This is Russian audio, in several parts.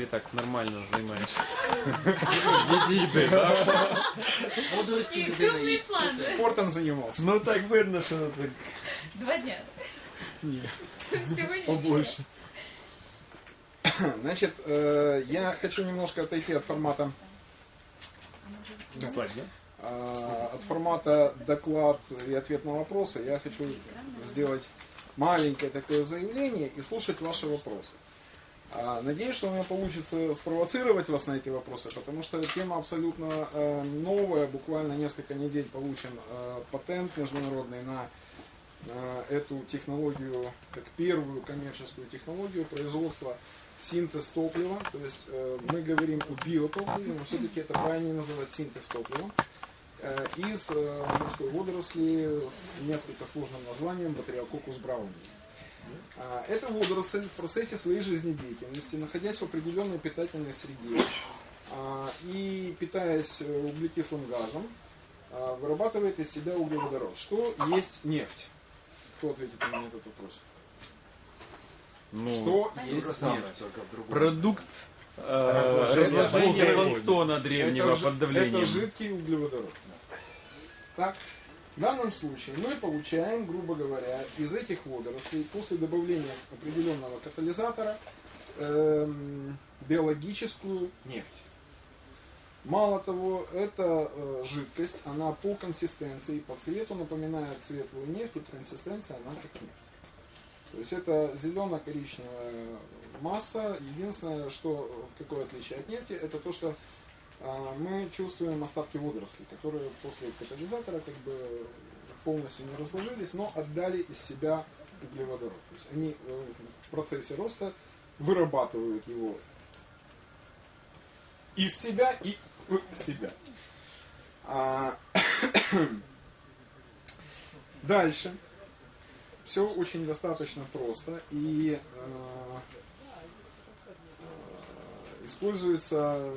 Ты так нормально займаєшся. Відійди, так? Водорості І людина крупний їсть. план. Це- Спортом занимался. Ну так видно, що так. Два дня. Нет. Сегодня Побольше. Значит, э, я хочу немножко отойти от формата а, от формата доклад и ответ на вопросы. Я хочу сделать маленькое такое заявление и слушать ваши вопросы. А, Надеюсь, что у меня получится спровоцировать вас на эти вопросы, потому что тема абсолютно э, новая. Буквально несколько недель получен э, патент международный на э, эту технологию, как первую коммерческую технологию производства синтез топлива. То есть мы говорим о биотопливе, но все-таки это правильнее называть синтез топлива из морской водоросли с несколько сложным названием Батариококус брауни. А, Эта водоросль в процессе своей жизнедеятельности, находясь в определенной питательной среде а, и питаясь э, углекислым газом, а, вырабатывает из себя углеводород. Что есть нефть? Кто ответит на этот вопрос? Ну, Что есть нефть? продукт э, Разложения планктона древнего это, под давлением. это жидкий углеводород. Так, в данном случае мы получаем, грубо говоря, из этих водорослей после добавления определенного катализатора эм, биологическую нефть. Мало того, эта э, жидкость, она по консистенции, по цвету напоминает светлую нефть, и по консистенции она как нефть. То есть это зелено-коричневая масса. Единственное, что какое отличие от нефти, это то, что мы чувствуем остатки водорослей, которые после катализатора как бы полностью не разложились, но отдали из себя углеводород. То есть они э, в процессе роста вырабатывают его из себя и в себя. А, Дальше. Все очень достаточно просто и э, используется э,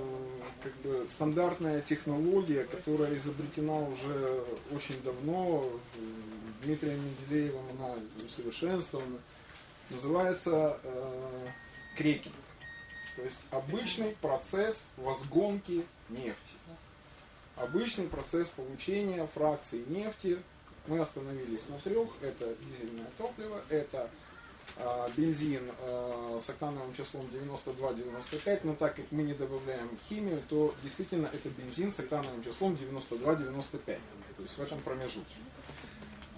как бы стандартная технология, которая изобретена уже очень давно, Дмитрием Менделеевым она усовершенствована, называется э, крекинг. То есть обычный процесс возгонки нефти. Обычный процесс получения фракций нефти. Мы остановились на трех. Это дизельное топливо, это бензин а, с октановым числом 92-95, но так как мы не добавляем химию, то действительно это бензин с октановым числом 92-95. То есть в этом промежутке.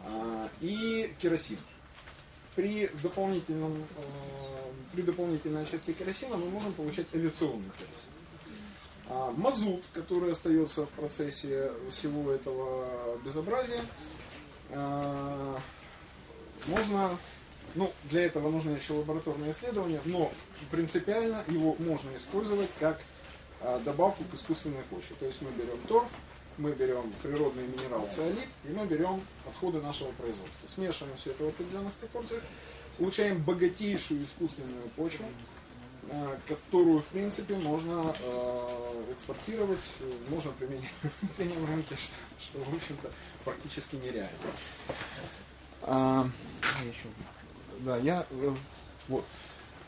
А, И керосин. При, дополнительном, при дополнительной очистке керосина мы можем получать авиационный керосин. А мазут, который остается в процессе всего этого безобразия, а, можно, ну, для этого нужно еще лабораторное исследование, но принципиально его можно использовать как а, добавку к искусственной почве. То есть мы берем торф, мы берем природный минерал циолит, и мы берем отходы нашего производства. Смешиваем все это в определенных пропорциях, получаем богатейшую искусственную почву, э, которую, в принципе, можно э, экспортировать, можно применять на внутреннем рынке, что, что, в общем-то, практически нереально. А, да, я э, вот.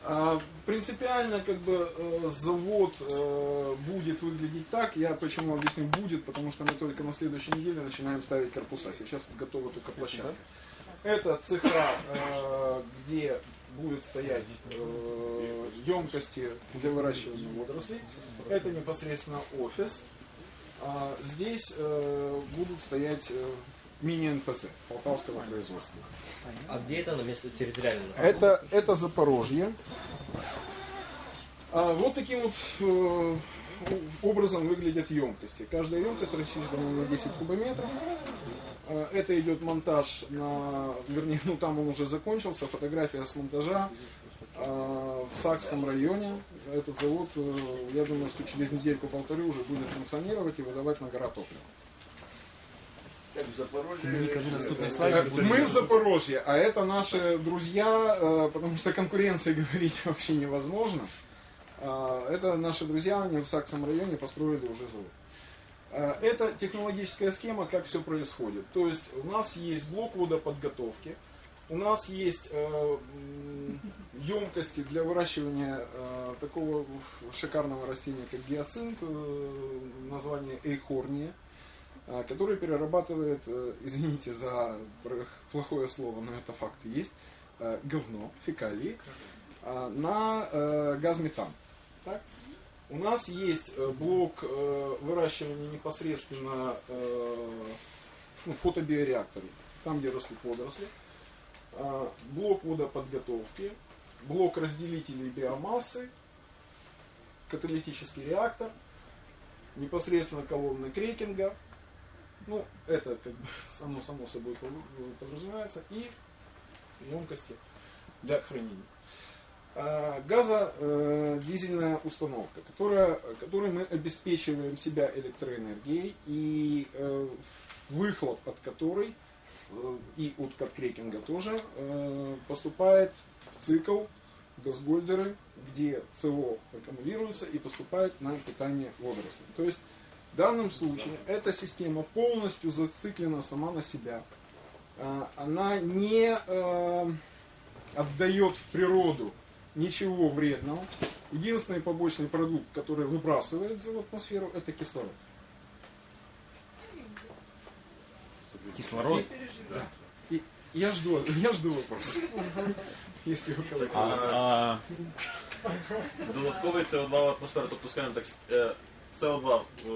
А, Принципиально как бы э, завод э, будет выглядеть так. Я почему объясню будет, потому что мы только на следующей неделе начинаем ставить корпуса. Сейчас готова только площадка. Это цеха, где будут стоять э, емкости для выращивания водорослей. Это непосредственно офис. А Здесь э, будут стоять мини-НПЗ полтавского производства. А где это на место территориально? Это, это Запорожье. А, вот таким вот э, образом выглядят емкости. Каждая емкость рассчитана на 10 кубометров. А, Это идет монтаж на, вернее, ну там он уже закончился, фотография с монтажа а, в Сакском районе. Этот завод, э, я думаю, что через недельку-полторы уже будет функционировать и выдавать на гора топлива. в Запорожье. Э, Мы в Запорожье, а это наши друзья, э, потому что конкуренции говорить вообще невозможно. А, Это наши друзья, они в Саксом районе построили уже завод. Э, Это технологическая схема, как все происходит. То есть у нас есть блок водоподготовки, у нас есть э, емкости для выращивания э, такого шикарного растения, как гиацинт, э, название эйхорния, э, который перерабатывает, э, извините за плохое слово, но это факты есть, э, говно, фекалии, э, на э, газ метан. Так? У нас есть блок выращивания непосредственно ну, там, где растут водоросли, А, блок водоподготовки, блок разделителей биомассы, каталитический реактор, непосредственно колонны крекинга, ну, это как бы само, само собой подразумевается, и емкости для хранения. А, газодизельная установка, которая, которой мы обеспечиваем себя электроэнергией и э, выхлоп от которой э, и от каткрекинга тоже э, поступает в цикл газгольдеры, где СО аккумулируется и поступает на питание водорослей. То есть в данном случае эта система полностью зациклена сама на себя. А, Она не э, отдает в природу ничего вредного. Единственный побочный продукт, который выбрасывается в атмосферу, это кислород. Кислород. И я жду, я жду вопрос. Если у кого-то А, Додатковий СО2 в атмосферу, тобто, скажімо так, е, СО2. е,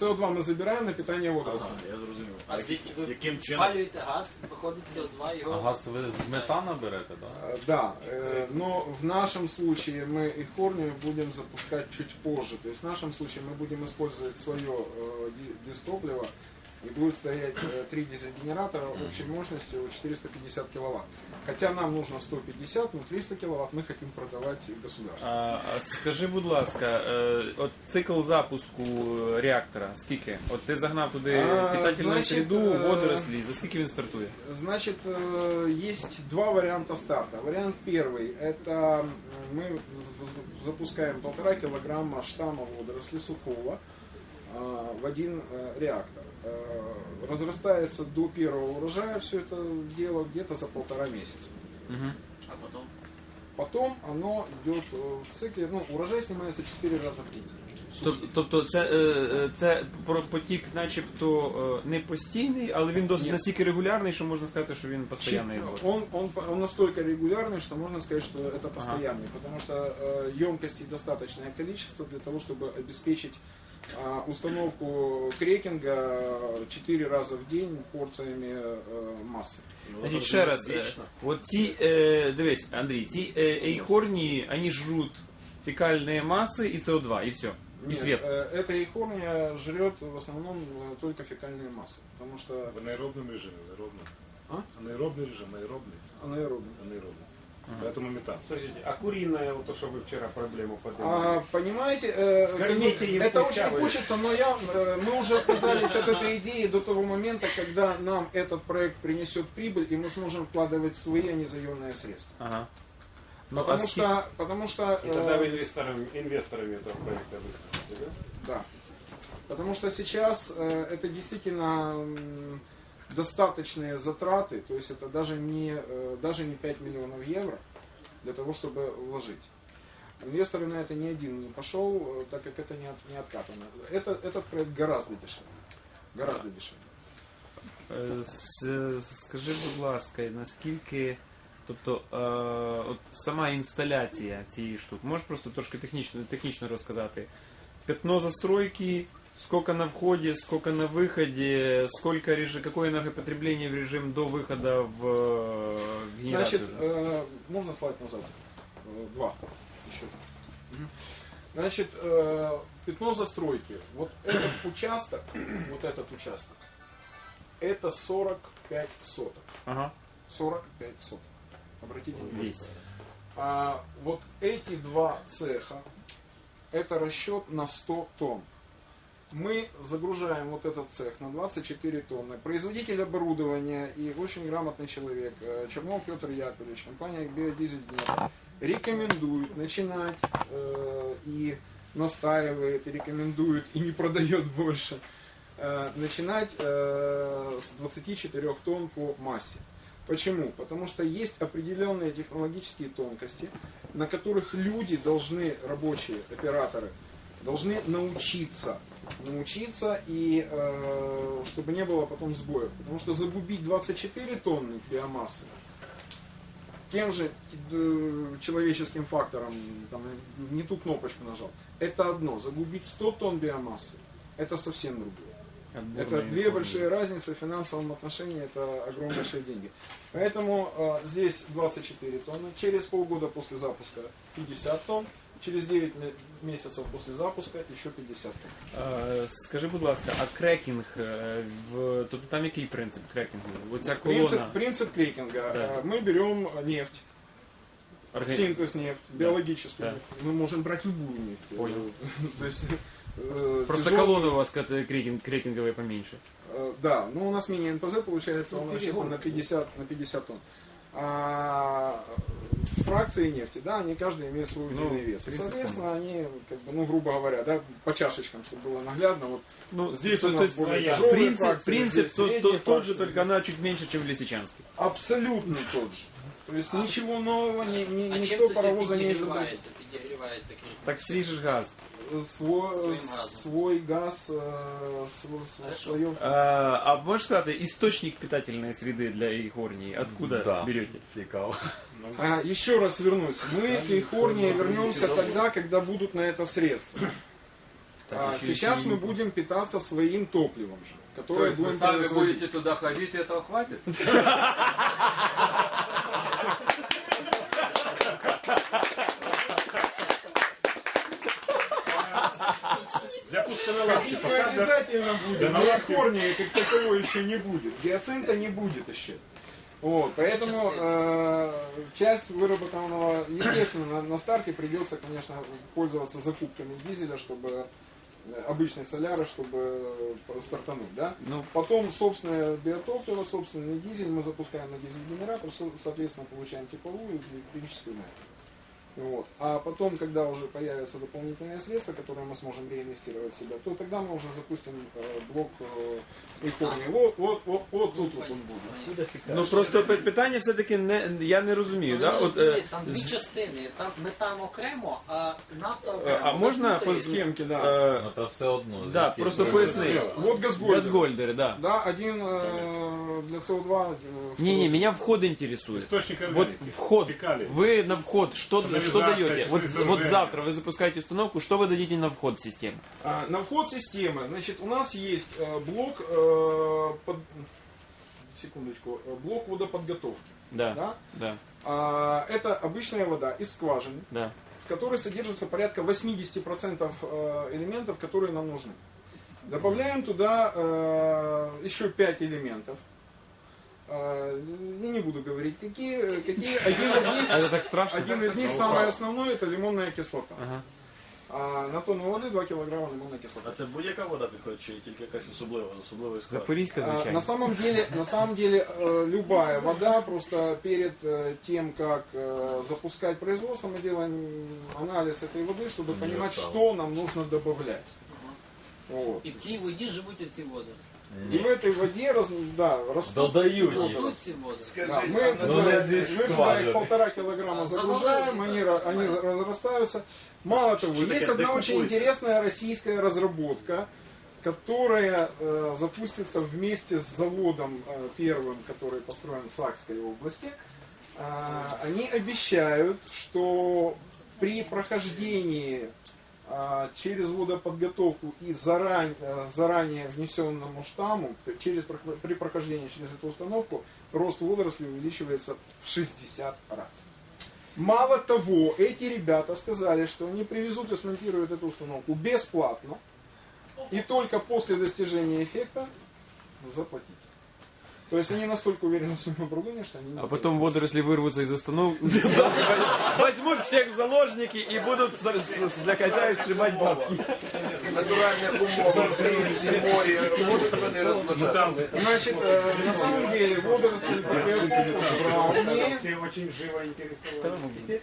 СО2 мы забираем на питание Ага, водорослей. я зрозумів. А як- звідки ви яким чином? спалюєте газ, виходить СО2, а його газ ви з метана берете, так? Э, Да, э, но в нашем случае мы их корни будем запускать чуть позже. То есть в нашем случае мы будем использовать свое э, ди- дистопливо и будет стоять э, три дизель-генератора общей мощностью 450 киловатт. Хотя нам нужно 150, но 300 киловатт мы хотим продавать государству. А, а скажи, будь ласка, е, от цикл запуску е, реактора, скільки? От ти загнав туди А, питательну значить, середу, е, водорослі, за скільки він стартує? Значит, э, есть два варианта старта. Вариант первый – это м, мы з- запускаем полтора килограмма штамма водоросли сухого а, в один э, реактор. Э, Разрастается до первого урожая все это дело где-то за полтора месяца. Угу. а потім Потом оно идет э, в цикле, ну, урожай снимается 4 раза в день. Сухий. Тобто це, е, е, це про- потік начебто е, не постійний, але він досить Ні. настільки регулярний, що можна сказати, що він постійний. Чип- Он, он, он настолько регулярный, что можно сказать, что это постоянный, потому что э, емкостей достаточное количество для того, чтобы обеспечить а, установку крекинга 4 раза в день порциями э, массы. Значить, ще раз, е, Вічно. от ці, е, дивись, Андрій, ці е, ейхорні, вони жруть фекальные массы и СО2, и все. И Нет, свет. э, эта ихорния жрет в основном э, только фекальные массы, потому что В анаэробном режиме, анаэробном. А? Анаэробный режим, аэробный, анаэробная. анаэробный. Поэтому метан. Слушайте, а куриная, вот то, что вы вчера проблему подняли. А, понимаете, э, Скормите это, очень хочется, но я, э, мы уже отказались от этой идеи до того момента, когда нам этот проект принесет прибыль, и мы сможем вкладывать свои, а не заемные средства. Ага. А Потому ски- что, потому что, И тогда э, вы инвесторами, инвесторами этого проекта выступите, да? да, потому что сейчас э, это действительно м, достаточные затраты, то есть это даже не, э, даже не 5 миллионов евро для того, чтобы вложить. Инвесторы на это ни один не пошел, э, так как это не, от- не откатано. Это, этот проект гораздо дешевле. Гораздо дешевле. Е, с- Скажи, будь ласка, наскільки. Тобто, е, от сама інсталяція цієї штуки, можеш просто трошки технічно, технічно розказати? Пятно застройки, сколько на входе, сколько на выходе, сколько режим, какое энергопотребление в режим до выхода в, э, в генерацию? Значит, э, можно слайд назад? Э, Два. Еще. Значит, э, пятно застройки. Вот этот участок, вот этот участок, это 45 соток. Ага, 45 соток. Обратите внимание. весь. А вот эти два цеха, это расчет на 100 тонн. Мы загружаем вот этот цех на 24 тонны. Производитель оборудования и очень грамотный человек, э, Чернов Петр Яковлевич, компания Биодизель Днепр, рекомендует начинать э, и настаивает, и рекомендует, и не продает больше, э, начинать э, с 24 тонн по массе. Почему? Потому что есть определенные технологические тонкости, на которых люди должны, рабочие, операторы, должны научиться. Научиться и э, чтобы не было потом сбоев. Потому что загубить 24 тонны биомассы тем же э, человеческим фактором, там, не ту кнопочку нажал, это одно. Загубить 100 тонн биомассы, это совсем другое. Отборные Это две формы. большие разницы в финансовом отношении, это огромнейшие деньги. Поэтому э, здесь 24 тонны, через полгода после запуска 50 тонн, через 9 ме- месяцев после запуска еще 50 тонн. Е, Скажи, будь ласка, а крекінг е, в тобто там який принцип крекінгу? Оця Принцип, колона принцип крекинга. Да. Э, Мы берем нефть, органі- синтез нефть, биологическую Да. нефть. Мы можем брать любую нефть. Понял. То есть, э, Просто тяжелую- колона у вас какая-то крекинг, крекинговая поменьше. Э, Да, но у нас мини-НПЗ получается, он рассчитан на 50, на 50 тонн. А фракции нефти, да, они каждый имеют свой Ну, удельный вес. И, принцип соответственно, они, как бы, ну, грубо говоря, да, по чашечкам, чтобы было наглядно. Вот Ну, здесь то у нас есть, более а, тяжелые принцип, фракции, принцип здесь тот, средние тот, тот же, фракции, только здесь- она чуть меньше, чем в Лисичанске. абсолютно тот же. То есть ничего нового, ни, ни- А чим никто це все паровоза не изобрел. підігрівається? Підігрівається крім. Так свіжий ж газ. Свой, Своим газом. свой газ, э, свой, Хорошо. свое А, а можешь сказать, источник питательной среды для Ихорнии, откуда Да. берете? Цікаво. А, еще раз вернусь. Мы к Ихорнии вернемся тогда, когда будут на это средства. А, сейчас мы будем питаться своим топливом же, То которое есть вы будем сами производить. будете туда ходить, и этого хватит? Для пустого Ходить мы обязательно будем, но Ихорнии как таковой еще не будет. Гиацинта не будет еще. Вот, поэтому э, часть выработанного, естественно, на, на старте придется, конечно, пользоваться закупками дизеля, чтобы э, обычной соляры, чтобы э, стартануть, да? Ну, Потом собственное биотопливо, собственный дизель мы запускаем на дизель-генератор, со- соответственно, получаем тепловую и электрическую энергию. Вот. А потом, когда уже появятся дополнительные средства, которые мы сможем реинвестировать в себя, то тогда мы уже запустим э, блок э, Икорни. Вот, вот, вот, вот тут вот он будет. ну просто пи- питання все-таки не, я не розумію. Ну, Да? ви От, е, розумієте, там дві з- частини. Там метан окремо, а нафта е, окремо. а можна Ви по тут Схемки, да. е, Це все одно. да, просто поясни. Вот газгольдер. Газгольдер, да. Да, один э, для СО2. э, Не, не, второй- меня вход интересует. Источник Вот органики. вход. Фекалии. Вы на вход что, что даете? Вот, вот завтра вы запускаете установку, что вы дадите на вход системы? А, на вход системы, значит, у нас есть э, блок э, под... секундочку, э, блок водоподготовки. Да, Да? да, А, это обычная вода из скважины, да. в которой содержится порядка 80% э, элементов, которые нам нужны. Добавляем туда э, еще 5 элементов. Э, я не буду говорить, какие, э, какие. Один из них, Это так страшно? один из них самый основной, это лимонная кислота. Ага. А на тонну воды 2 килограмма лимонной кислоты. А це будь-яка вода підходить, чи тільки якась особлива, з особливої складу? Запорізька, А, звичайно. На самом деле, на самом деле э, любая вода, просто перед э, тем, как э, запускать производство, мы делаем анализ этой воды, чтобы понимать, что нам нужно добавлять. Вот. І в цій воді живуть оці води. И в этой воде раз, да, растут Додають эти її. водоросли. Ростуть ці води. Да, мы, Ну, туда- не здесь мы туда скважины. их полтора килограмма А, загружаем, заводили, они, да. ра- они разрастаются. Мало того, Что есть такое? одна Да очень купуйте. интересная российская разработка, которая э, запустится вместе с заводом э, первым, который построен в Сакской области. А, они обещают, что при прохождении а, через водоподготовку и зарань- э, заранее внесенному штамму, через, при прохождении через эту установку, рост водорослей увеличивается в 60 раз. Мало того, эти ребята сказали, что они привезут и смонтируют эту установку бесплатно, и только после достижения эффекта заплатить. То есть они настолько уверены в своем оборудовании, что они не А потом водоросли вырвутся из остановки, возьмут всех в заложники и будут с- с- для хозяев сшибать бабки. Натуральних умовах, в річці, морі, можуть вони розмножатися. Значит, э, на самом деле водоросли по биотопу брауни Все очень живо интересовались.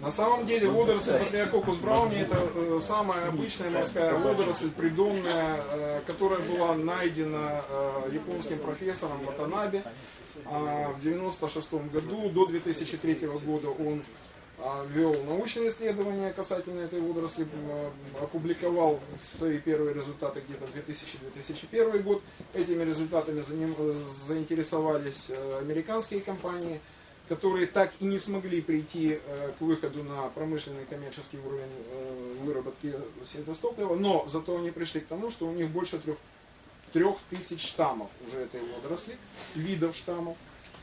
На самом деле водоросль Патриококус брауни это э, самая обычная морская водоросль, придонная, э, которая была найдена э, японским профессором Ватанабе в 96 году. До 2003 года он а, вел научные исследования касательно этой водоросли, опубликовал свои первые результаты где-то в 2000-2001 год. Этими результатами заинтересовались американские компании, которые так и не смогли прийти э, к выходу на промышленный коммерческий уровень э, выработки синтез-топлива, но зато они пришли к тому, что у них больше трех, трех тысяч штаммов уже этой водоросли, видов штаммов.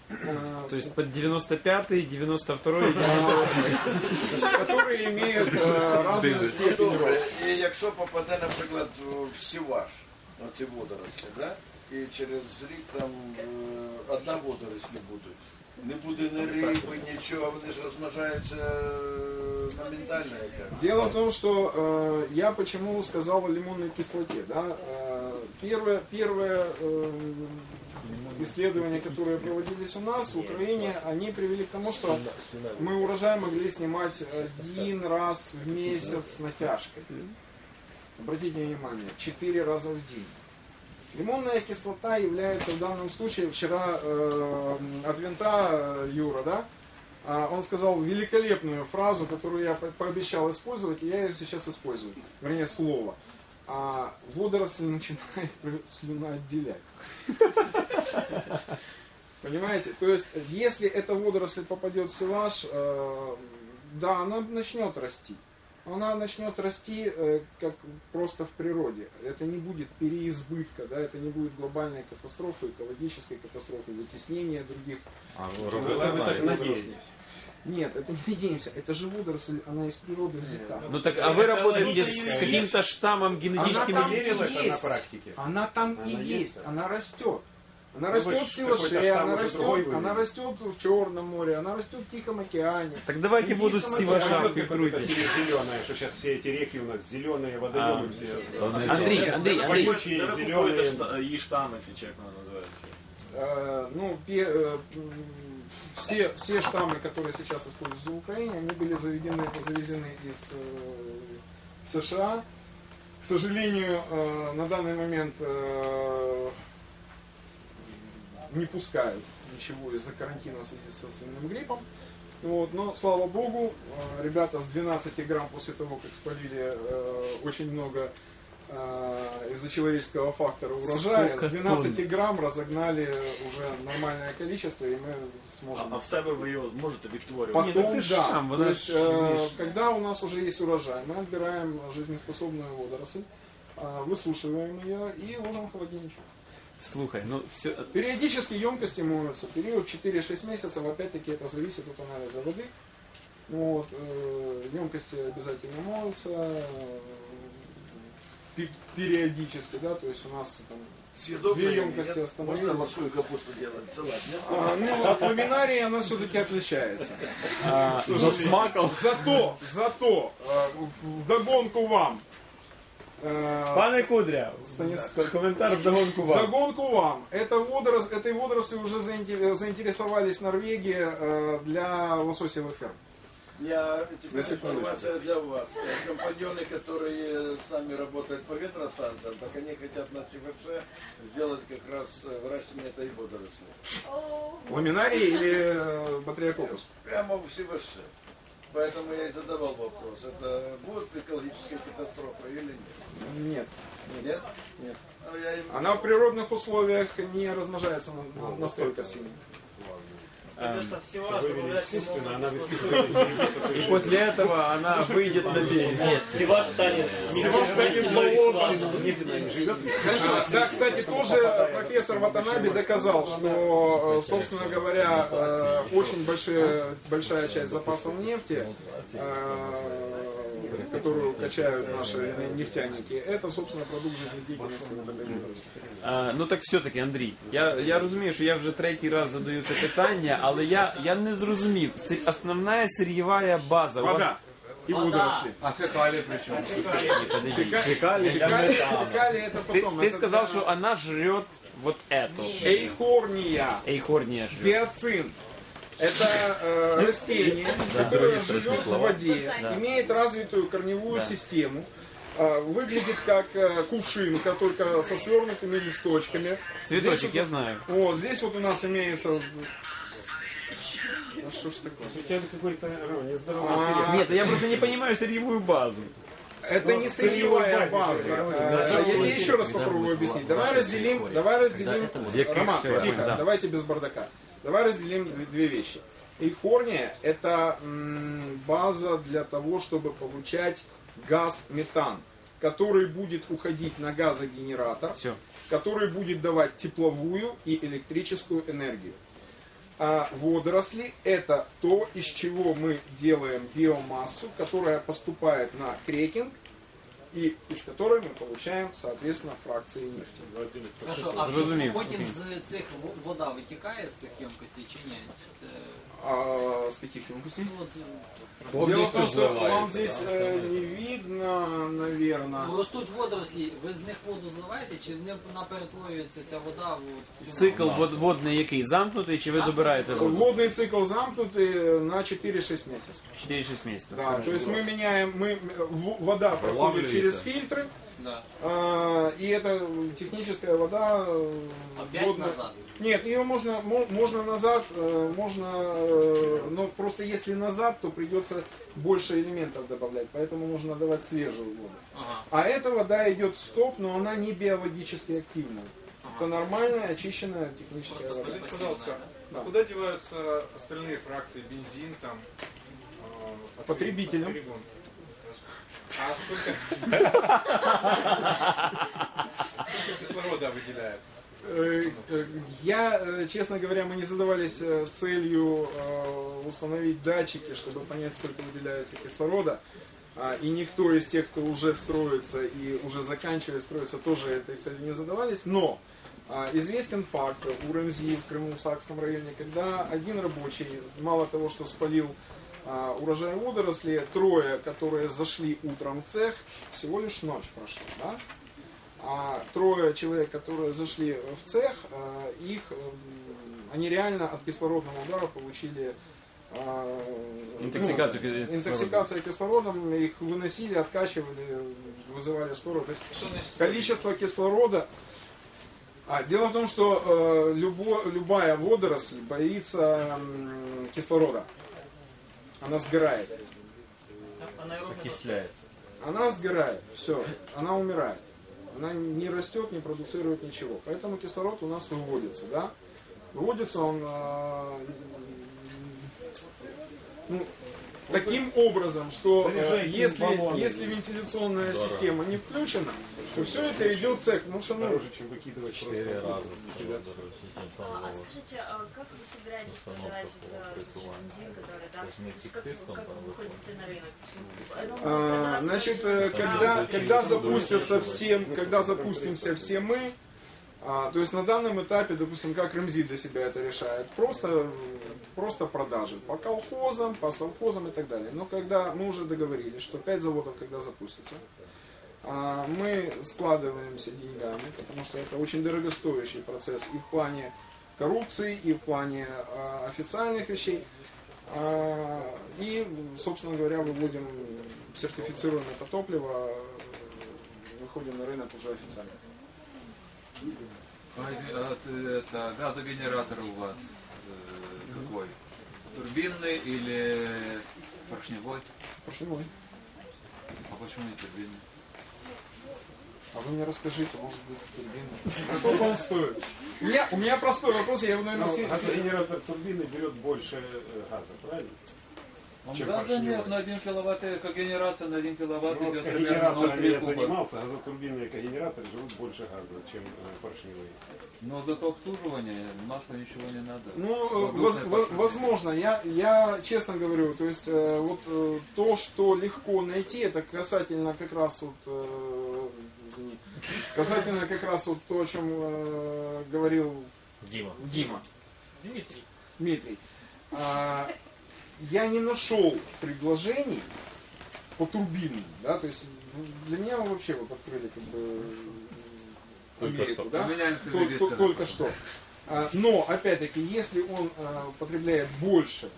Э, То есть под 95-й, 92-й, 98-й. которые имеют разную степень і якщо попаде, наприклад, в сіваш, оці водорослі, да? і через рік там е, одна водорослі будуть. Не буде ні риби, нічого, вони ж розмножаються е, моментально. яка. Дело в том, что э, я почему сказал о лимонной кислоте. Да? Э, первое, первое э, исследования, которые проводились у нас в Украине, они привели к тому, что мы урожай могли снимать один раз в месяц натяжкой. Обратите внимание, четыре раза в день. Лимонная кислота является в данном случае, вчера э, от винта э, Юра, да, а, он сказал великолепную фразу, которую я по- пообещал использовать, и я ее сейчас использую. Вернее, слово. А, водоросль начинает слюноотделять. Понимаете? То есть, если эта водоросль попадет в силаж, э, да, она начнет расти. Она начнет расти э, как просто в природе. Это не будет переизбытка, да, это не будет глобальной катастрофы, экологической катастрофы, вытеснения других А, Это вы так надеетесь. нет, это не надеемся. Это же водоросль, она из природы взята. Ну так, а вы работаете с каким-то штаммом генетическим? Она там это на есть. практике? Она там и Она есть, есть, да. она растет. Она Ну, растет вы в ж Севаше, какой-то штамм она уже растет, другой она вывели. растет в Черном море, она растет в Тихом океане. Так давайте Иди буду с самотек. А Сиваша вот как вот это фильтруйтесь. зеленое, что сейчас все эти реки у нас зеленые, водоемы А, все. Андрей, Андрей, Андрей. Вонючие, Де ви купуєте зеленые. шта- її штами, ці чи як вона називається? Э, ну, пе- э, м, все, все штаммы, которые сейчас используются в Украине, они были заведены, завезены из э, США. К сожалению, э, на данный момент э, не пускают ничего из-за карантина в связи со свиным гриппом. Вот, но, слава богу, э, ребята с 12 грамм после того, как спалили э, очень много э, из-за человеческого фактора урожая, Сколько с 12 грамм разогнали уже нормальное количество, и мы А, сможем... а в себе ви його можете відтворювати? Потом- ну ж да. сам, То есть, э, когда у нас уже есть урожай, мы отбираем жизнеспособную водоросль, э, высушиваем ее и ложим в холодильничек. Слухай, ну все. Периодически емкости моются, период 4-6 месяцев, опять-таки это зависит от анализа воды. Вот, э, емкости обязательно моются э, пе- периодически, да, то есть у нас там Съедобно Две емкости остановились. Можно морскую капусту делать, салат, нет? а, ну, от ламинарии она все-таки отличается. А, за смаком. Зато, зато, э, в- вдогонку вам, Пане Кудря, Станис- коментар вдогонку вам. Вдогонку вам. Это водорос, этой водорослью уже заинте- заинтересовались Норвегия э, для лососевых ферм. Я теперь информация для вас. Э, Компаньоны, которые с нами работают по ветростанциям, так они хотят на ЦФШ сделать как раз э, выращивание этой водоросли. Ламинарий или э, батриококус? Прямо в СВШ. Поэтому я и задавал вопрос, это будет экологическая катастрофа или нет? Нет. Нет? Нет. А Она в природных условиях не размножается на- настолько сильно. И после этого она выйдет на берег. Нет, Севаш станет... Севаш станет. Конечно, да, кстати, тоже профессор Ватанаби доказал, что, собственно говоря, очень большая, большая часть запасов нефти, э, которую качают наши нефтяники, это, собственно, продукт жизнедеятельности вот этой водоросли. А, ну так все-таки, Андрій, я, я розумію, що я вже третій раз задаю це питання, але я, я не зрозумів. Сир- Основна сир'єва база. у вас- Вода и водоросли. А фекалии причем? Подожди, Фека- фекалии, Фекалии, там- фекалии это Ты, потом. ты это сказал, для- что она жрет вот эту. Эйхорния, Эйхорния жрет. биоцин. это э, растение, которое живет в воде, Да. имеет развитую корневую Да. систему, э, выглядит как э, кувшинка, только со свернутыми листочками. Здесь Цветочек, вот- я знаю. Вот, здесь вот у нас имеется... А что ж такое? У тебя какой-то ну, нездоровый А, интерес. Нет, я просто не понимаю сырьевую базу. Это не сырьевая база. Э, Я тебе еще раз попробую объяснить. Давай разделим, давай разделим, Роман, тихо, давайте без бардака. Давай разделим две- вещи. Ихорния – это база для того, чтобы получать газ метан, который будет уходить на газогенератор, Все. который будет давать тепловую и электрическую энергию. А водоросли – это то, из чего мы делаем биомассу, которая поступает на крекинг, и из которой мы получаем, соответственно, фракции нефти. Хорошо, а Зрозумів, потім окей. з цих в- вода витікає з цих ємкостей чи ні? Це, А с каких емкостей? ну, от, Дело в том, что вам здесь э, не видно, наверное. ну, ростуть водорослі, ви з них воду зливаєте, чи не вона перетворюється ця вода от, в цю Цикл вод- водний який? Замкнутий чи ви добираєте воду? Водный цикл замкнутый на 4-6 месяцев. 4-6 месяцев. Да, то есть мы меняем, мы, в- вода проходит через фильтры, Да. а, и это техническая вода. э, Опять водная- назад. Нет, ее можно, мо- можно назад, э, можно, э, но просто если назад, то придется больше элементов добавлять, поэтому нужно давать свежую воду. Ага. А эта вода идет в стоп, но она не биологически активная. Это нормальная, очищенная техническая Просто вода. скажите, Пожалуйста, Да. куда деваются остальные фракции, бензин там? от- Потребителям. от? А сколько... Кислорода выделяет? Я, э, честно говоря, мы не задавались э, целью э, установить датчики, чтобы понять, сколько выделяется кислорода. А, И никто из тех, кто уже строится и уже заканчивает строиться, тоже этой целью не задавались. Но а, известен факт у РМЗИ в Крыму, в Сакском районе, когда один рабочий, мало того, что спалил урожай водорослей, трое, которые зашли утром в цех, всего лишь ночь прошла. Да? А трое человек, которые зашли в цех, э, их, они реально от кислородного удара получили э, Интоксикацию ну, кислородом. интоксикация кислородом, их выносили, откачивали, вызывали скорую. То есть количество кислорода. А, дело в том, что э, любо- любая водоросль боится м, кислорода. Она сгорает. Окисляется. Она сгорает, все, она умирает. Она не растет, не продуцирует ничего. Поэтому кислород у нас выводится, да? Выводится он э, ну, таким образом, что э, если, баллоны. если вентиляционная система не включена, то все это идет цех. Потому что, ну, Дороже, чем выкидывать Четыре просто. раза. А, а скажите, а как вы собираетесь продавать э, бензин, который, да? То есть как, как вы выходите на рынок? Ну, А, Значит, э, без когда, когда запустятся все, когда запустимся все мы, а, то есть на данном этапе, допустим, как РМЗИ для себя это решает, просто, просто продажи по колхозам, по совхозам и так далее. Но когда мы уже договорились, что 5 заводов, когда запустятся, а, мы складываемся деньгами, потому что это очень дорогостоящий процесс и в плане коррупции, и в плане а, официальных вещей. А, И, собственно говоря, выводим сертифицируемое это топливо, выходим на рынок уже официально. А, э, Это газогенератор у вас э, какой? Турбинный или поршневой? Поршневой. А почему не турбинный? А вы мне расскажите, может быть, турбина. Сколько он стоит? У меня, у меня простой вопрос, я его, наверное, Ну, все... газогенератор турбины берет больше э, газа, правильно? Чем поршневой. нет, на 1 киловатт, э, когенерация на 1 киловатт Ну, идет примерно когенераторами 0,3 я куба. занимался, газотурбинные когенераторы живут больше газа, чем э, поршневые. Но зато обслуживание, масло ничего не надо. Ну, э, воз- возможно, я, я честно говорю, то есть э, вот э, то, что легко найти, это касательно как раз вот, э, извини, касательно как раз вот то, о чем э, говорил Дима. Дима. Дмитрий. Дмитрий, а, я не нашел предложений по турбинам, да, то есть ну, для меня вы вообще вот открыли как бы Только Америку, что. да? Только что. А, Но, опять-таки, если он а, потребляет больше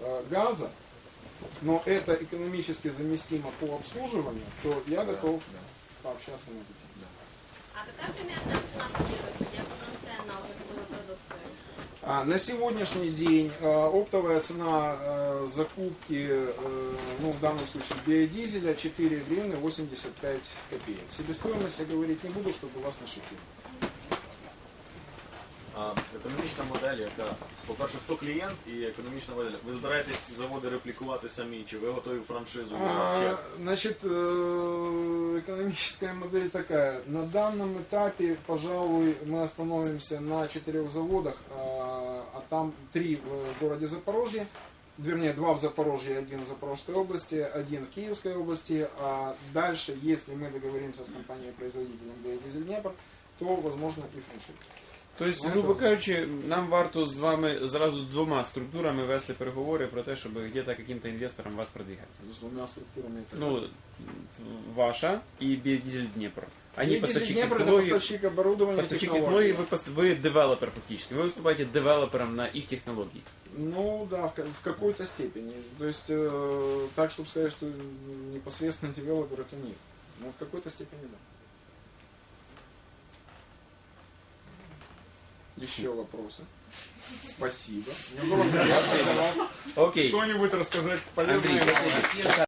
а, газа, но это экономически заместимо по обслуживанию, то я готов пообщаться на эту тему. А какая примерно цена планируется, диапазон цен на уже готовую продукцию? А, На сегодняшний день а, оптовая цена а, закупки, э, ну в данном случае биодизеля 4 гривны 85 копеек. Себестоимость я говорить не буду, чтобы вас не. А, економічна модель, яка, по-перше, хто клієнт і економічна модель. Ви збираєтесь ці заводи реплікувати самі, чи ви готові франшизу? А, Чи- Значит, э, экономическая модель такая. На данном этапе, пожалуй, мы остановимся на четырех заводах, а а там три в городе Запорожье, вернее, два в Запорожье, один в Запорожской области, один в Киевской области, а дальше, если мы договоримся с компанией-производителем Биодизель Днепр, то, возможно, и франшиза. Тобто, грубо кажучи, нам варто з вами зразу з двома структурами вести переговори про те, щоб где-то каким-то інвесторам вас продвигати. С двумя структурами. Ну, ваша и биодизель Днепр. Они Биодизель поставщик Днепр это технологий, поставщик оборудования, поставщик технологий. технологий, вы, вы девелопер фактически. Вы выступаете девелопером на их технологии. Ну да, в, ка- в какой-то степени. То есть э, так, чтобы сказать, что непосредственно девелопер это нет. Но в какой-то степени да. Еще вопросы? Спасибо. Мне было приятно Спасибо. вас Окей. что-нибудь рассказать полезное.